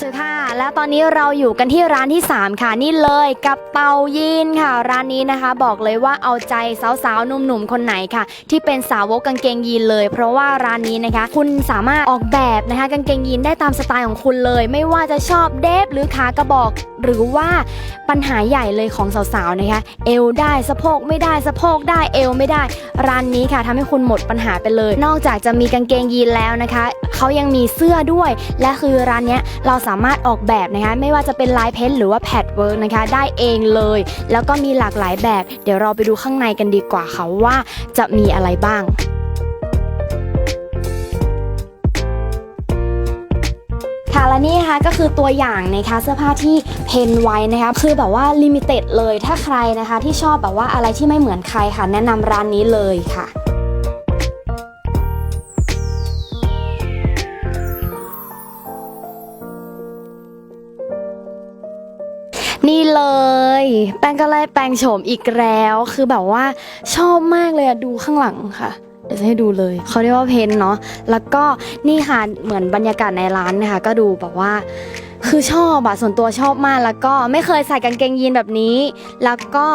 สวัสดีค่ะ แล้วตอนนี้เราอยู่กันที่ร้านที่ 3 ค่ะ นี่เลยกับเปายีนค่ะ ร้านนี้นะคะบอกเลยว่าเอาใจสาวๆหนุ่มๆคนไหนค่ะ ที่เป็นสาวกกางเกงยีนเลย เพราะว่าร้านนี้นะคะ คุณสามารถออกแบบนะคะกางเกงยีนได้ตามสไตล์ของคุณเลย ไม่ว่าจะชอบเดฟหรือขากระบอก หรือว่าปัญหาใหญ่เลยของสาวๆนะคะเอวได้สะโพกไม่ได้สะโพกได้เอวไม่ได้ ร้านนี้ค่ะทำให้คุณหมดปัญหาไปเลย นอกจากจะมีกางเกงยีนแล้วนะคะเขายังมีเสื้อด้วย และคือร้านนี้เราสามารถออกแบบนะคะไม่ว่าจะเป็นลายเพ้นหรือว่าแพดเวิร์กนะคะได้เองเลย แล้วก็มีหลากหลายแบบ เดี๋ยวเราไปดูข้างในกันดีกว่าค่ะว่าจะมีอะไรบ้าง และนี่นะคะก็คือตัวอย่างนะคะเสื้อผ้าที่เพนไว้นะคะคือแบบว่าลิมิเต็ดเลยถ้าใครนะคะที่ชอบแบบว่าอะไรที่ไม่เหมือนใครค่ะแนะนำร้านนี้เลยค่ะนี่เลย แป้งก็ไล่แปลงโฉมอีกแล้ว คือแบบว่าชอบมากเลยอะดูข้างหลังค่ะ เดี๋ยวจะให้ดูเลยเขาเรียกว่าเพนเนาะแล้วก็นี่ค่ะเหมือนบรรยากาศในร้านนะคะ ก็ดูแบบว่าคือชอบอะส่วนตัวชอบมากแล้วก็ไม่เคยใส่กางเกงยีนแบบนี้ แล้วก็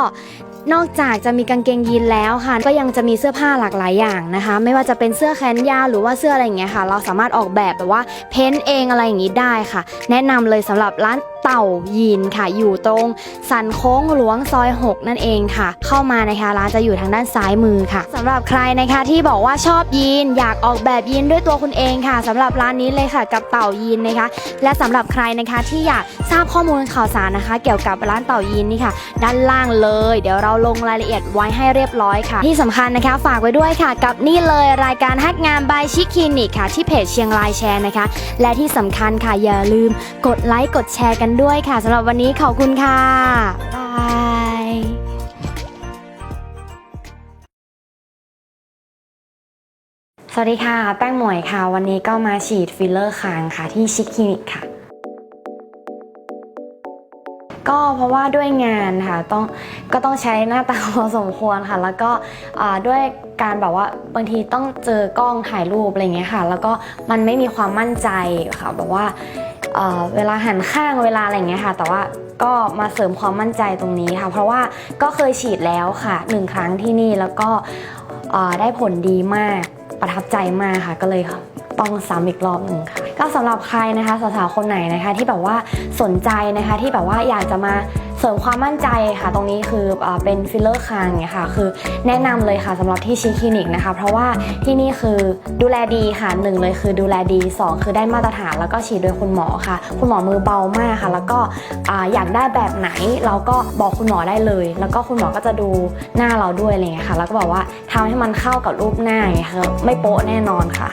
นอกจากจะมีกางเกงยีนแล้วค่ะ ก็ยังจะมีเสื้อผ้าหลากหลายอย่างนะคะ ไม่ว่าจะเป็นเสื้อแขนยาวหรือว่าเสื้ออะไรอย่างเงี้ยค่ะ เราสามารถออกแบบแบบว่าเพ้นเองอะไรอย่างงี้ได้ค่ะ แนะนำเลยสำหรับร้านเต่ายีนค่ะ อยู่ตรงสันโค้งหลวงซอย 6 นั่นเองค่ะ เข้ามานะคะร้านจะอยู่ทางด้านซ้ายมือค่ะสำหรับใครนะคะที่บอกว่าชอบยีน อยากออกแบบยีนด้วยตัวคุณเองค่ะสำหรับร้านนี้เลยค่ะ กับเต่ายีนนะคะ และสำหรับใครนะคะที่อยากทราบข้อมูลข่าวสารนะคะ เกี่ยวกับร้านเต่ายีนนี่ค่ะ ด้านล่างเลย เดี๋ยวเราลงรายละเอียดไว้ให้เรียบร้อยค่ะ ที่สำคัญนะคะ ฝากไว้ด้วยค่ะ กับนี่เลยรายการฮักงานบายชิคคลินิกค่ะ ที่เพจเชียงรายแชร์นะคะ และที่สำคัญค่ะอย่าลืมกดไลค์กดแชร์กันด้วยค่ะสำหรับวันนี้ขอบคุณค่ะบายสวัสดีค่ะ แป้งหมวยค่ะ วันนี้ก็มาฉีดฟิลเลอร์คางค่ะที่ชิคคลินิกค่ะ ก็เพราะว่าด้วยงานค่ะต้องก็ต้องใช้หน้าตาพอสมควรค่ะ แล้วก็ด้วยการแบบว่าบางทีต้องเจอกล้องถ่ายรูปอะไรเงี้ยค่ะ แล้วก็มันไม่มีความมั่นใจค่ะแบบว่า เวลาหันข้างเวลาอะไรเงี้ยค่ะ แต่ว่าก็มาเสริมความมั่นใจตรงนี้ค่ะ เพราะว่าก็เคยฉีดแล้วค่ะหนึ่งครั้งที่นี่แล้วก็ได้ผลดีมากประทับใจมากค่ะ ก็เลยต้องซ้ำอีกรอบหนึ่งค่ะ ก็สำหรับใครนะคะสาวๆคนไหนนะคะที่แบบว่าสนใจนะคะที่แบบว่าอยากจะมาเสริมความมั่นใจค่ะ ตรงนี้คืออเป็นฟิลเลอร์คางเนี่ยค่ะ คือแนะนำเลยค่ะสำหรับที่ชิคลินิกนะคะ เพราะว่าที่นี่คือดูแลดีค่ะหนึ่งเลยคือดูแลดีสองคือได้มาตรฐานแล้วก็ฉีดโดยคุณหมอค่ะ คุณหมอมือเบามากค่ะ แล้วก็อ่าอยากได้แบบไหนเราก็บอกคุณหมอได้เลย แล้วก็คุณหมอก็จะดูหน้าเราด้วยอะไรเงี้ยค่ะ แล้วก็บอกว่าทำให้มันเข้ากับรูปหน้าไงค่ะไม่โป๊ะแน่นอนค่ะ